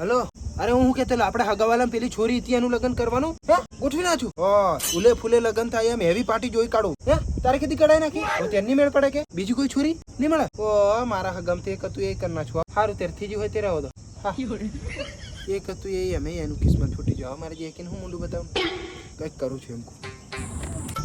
Hello? અરે હું કેતો આપણે હગાવાલા પેલી છોરી હતી એનું લગ્ન કરવાનું? હે? ગોઠવી નાખું ઓ ફૂલે ફૂલે લગ્ન થાય એમ હેવી પાર્ટી જોઈ કાઢું. હે? તારે કીધી કઢાઈ નાખી? તેની મેળ પડે કે? બીજી કોઈ છોરી? નહીં મળે? ઓ મારા હગમ તે હતું એ કરી નાખું. સારું તેરથી જ હોય તે રહો દો હા. એક હતું એ અમે એનું કિસ્મત છૂટી જાવ મારે જે કે હું મોઢું બતાવું? કંઈક કરું છું એમ.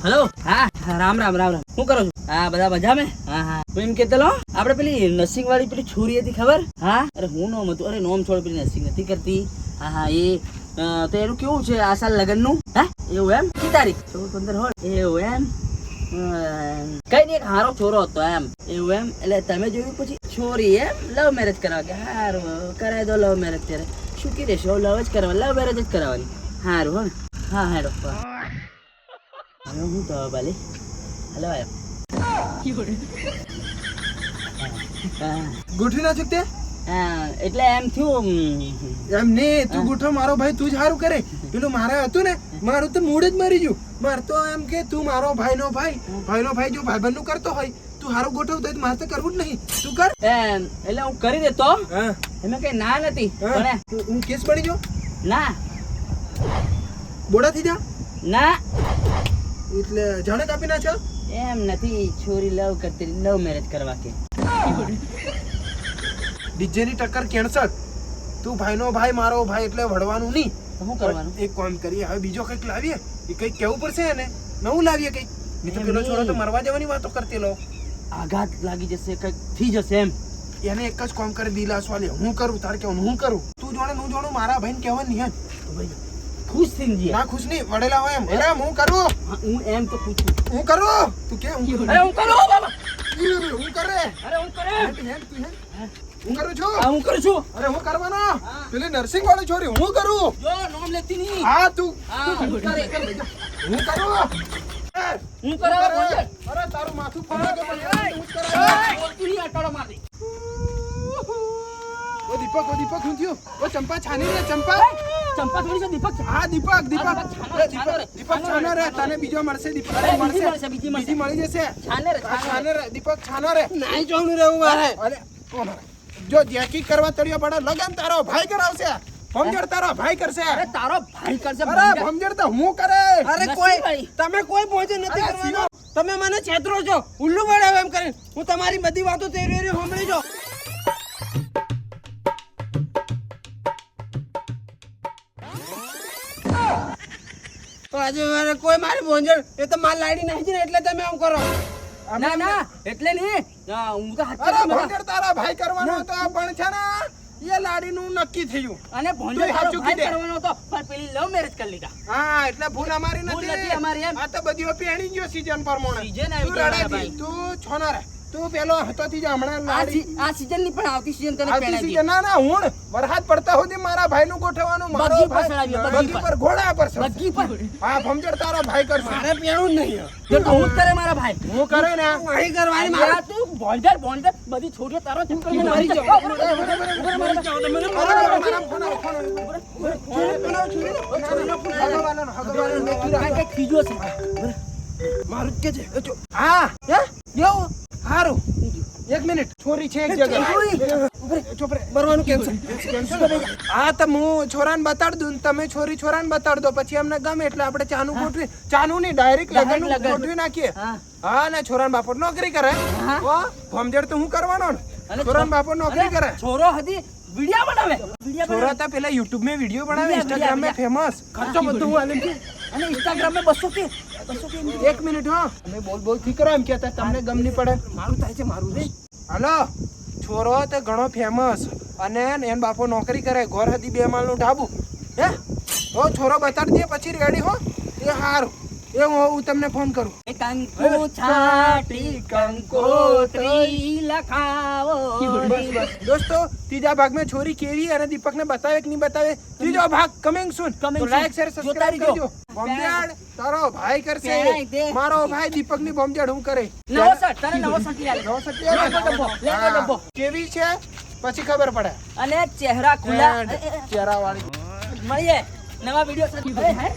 હેલો? હા. રામ રામ રામ રામ. શું કરો છો? હા, બધા મજા મેં હા. હા એમ કેતો લો, આપણે પેલી નર્સિંગ વાળી પેલી છોરી હતી ખબર? હા? અરે, હું નોમ હતું. અરે, નોમ છોડ પેલી નર્સિંગ નથી કરતી. હા હા, એ તો એનું કેવું છે આ સાલ લગ્નનું? હા? એવું એમ? કઈ તારીખ? ચૌદ, પંદર, હોય. એવું એમ? કઈ નહીં હારો છોરો હતો એમ. એવું એમ? એટલે તમે જોયું પછી છોરી એમ? લવ મેરેજ કરવા કે હારું કરાવી દો લવ મેરેજ ત્યારે. શું કી દેશો લવ જ કરવા લવ મેરેજ જ કરાવવાની. હારું, હા હા, હેડો હવે હું તો બાલી. હલો હા, ગોઠવી નાખ્યું એટલે એમ થયું એમ ને તું ગુઠો મારો ભાઈ તું જ સારું કરે. પેલું મારે હતું ને મારું તો મૂડ જ મરી ગયું. માર તો એમ કે તું મારો ભાઈનો ભાઈ ભાઈનો ભાઈ જો ભાઈબંધનું કરતો હોય તું સારું ગોઠવતો હોય તો મારે તો કરવું જ નહીં. તું કર. એટલે હું કરી દેતો. એમાં કઈ ના નથી. પણ હું- હું કેસ પડી ગયો? ના. બોડા થઈ જા. ના. એટલે જાણે કાપી નાખ્યો? એમ નથી છોરી લવ કરતી લવ મેરેજ કરવા કે. ડીજે ની ટક્કર કેન્સલ તું ભાઈનો ભાઈ મારો ભાઈ એટલે વળવાનું નહીં. શું કરવાનું? એક કામ કરીએ હવે બીજો કંઈક લાવીએ. એ કંઈક કેવું પડશે એને. નવું લાવીએ કંઈક. નહીં તો પેલો. છોરો તો મરવા જવાની વાતો કરતી લો આઘાત લાગી જશે કંઈક થઈ જશે એમ. એને એક જ કામ કરી દિલાસ વાલી હું કરું તારે કેવું હું કરું. તું જોડે હું જોડું મારા ભાઈને કહેવા નહીં તો ભાઈ ખુશ થઈ જઈએ. ના ખુશ નહીં. વડેલા હોય એમ. અરે હું કરું? હા, એમ તો પૂછું. હું કરું? તું કે હું કરું? અરે હું કરું? બાબા હું કરે? અરે હું કરે? હેડ, તું હેડ. હું કરું છું? હા હું કરું છું. અરે હું કરવાનો? પેલી નર્સિંગ વાળી છોરી હું કરું? જો નામ લેતી નહીં. હા તું. હું. કરે હું કરું. અરે તારું માથું ફોડે કે? હું જ કરે. બોલતું નહીં, અટાડો મારી. ઓ દીપક ઓ દીપક હું થયું? ઓ ચંપા છાની રે ચંપા. ચંપા થોડી છે દીપક હા દીપક દીપક. દીપક છાનો રે. તને બીજો મળશે દીપક મળશે. બીજી મળશે, બીજી મળી જશે. છાને રે, છાને દીપક છાનો રે. નાઈ જોવાનું રહેવું મારે. અરે જો જેકી કરવા તળિયો પડે લગન તારો ભાઈ કરાવશે. ભમજડ તારો ભાઈ કરશે. અરે તારો ભાઈ કરશે અરે ભમજડ તો હું કરે? અરે કોઈ તમે કોઈ ભોજન નથી કરવાનો. તમે મને છેતરો છો. ઉલ્લુ બનાવે એમ કરીને. હું તમારી બધી વાતો તેરી તેરી સાંભળી જો આજે મારે કોઈ મારી ભોંજણ એ તો માલ લાડી નાખી ને એટલે તમે આમ કરો. ના ના એટલે નહીં. ના, હું તો હાથ અરે તારા ભાઈ કરવાનો હતો પણ છે ને એ લાડીનું નક્કી થયું. અને ભોંજો તું તારો હાચું ભાઈ કીધે. કરવાનો હતો પણ પેલી લવ મેરેજ કરી લીધા. હા એટલે ભૂલ અમારી નથી. અમારી. આ તો બધી પેણી ગયો સીઝન પ્રમાણે. તું ગયો રડે તું છોના રે. તું પેલો હતો થી હમણાં આ સીઝનની પણ આવતી સીઝન તને આવતી season ના ના હું વરસાદ પડતા સુધી મારા ભાઈનું ગોઠવવાનું મારો ભાઈ- બગ્ગી પર. ઘોડા પર બગી પર હા ભમજડ તારો ભાઈ કરશે મારે પેણું જ નહીં જો તો હું કરે મારા ભાઈ હું કરે ને અહીં કરવાની મારા તું ભોંડર ભોંડર બધી છોડીઓ તારો તું માં મરી જાવ. મરી તમે. મને મારો મારા ફોન આવ્યો, ફોન આવ્યો. હગવાલાનો, હગવાલાનો મેં કીધું. આ કંઈક ખીજો છે મારું જ કે છે જો, હા હે? એવું હારું છોરી છે એક જગ્યાએ. ચૂપ કેન્સલ. હા તો હું છોરાને બતાડ દઉં તમે છોરી છોરાને બતાડ દો. પછી અમને ગમે એટલે આપણે ચાનું ગોઠવી ચાનું નહીં ડાયરેક્ટ લગન લગન. ગોઠવી નાખીએ. હા. હા ને બાપો નોકરી કરે. હા. તો હું કરવાનો ને? અને બાપો નોકરી કરે. છોરો હતી વિડિયા બનાવે. છોરા તો પેલા યુટ્યુબમાં વીડિયો બનાવે ઇન્સ્ટાગ્રામમાં ફેમસ ખર્ચો બધું હું આલે. અને ઇન્સ્ટાગ્રામમાં કે કે એક મિનિટ હા. બોલ બોલથી કરો એમ કહેતા તમને ગમ નહીં પડે. મારું થાય છે મારું રે હાલો? છોરો તો ઘણો ફેમસ અને એન બાપો નોકરી કરે, ઘર હતી બે માળનું ઢાબુ. હે? હો છોરો બતાડી દે, પછી રેડી હો? એ હારું. એ હું તમને ફોન કરું. કંકુ છાટી કંકોત્રી લખાવો બસ બસ. દોસ્તો ત્રીજા ભાગમાં છોરી કેવી અને દીપકને બતાવે કે નહીં બતાવે? ત્રીજો ભાગ coming soon like share subscribe કરજો. બોમ્બેડ તારો ભાઈ કરશે. મારો ભાઈ દીપકની બોમ્બેડ હું કરે. નવો તને. કેવી છે? પછી ખબર પડે. અને ચહેરા ખુલ્લા. ચહેરા વાળી મળીએ. નવા વીડિયો સાથે. હે?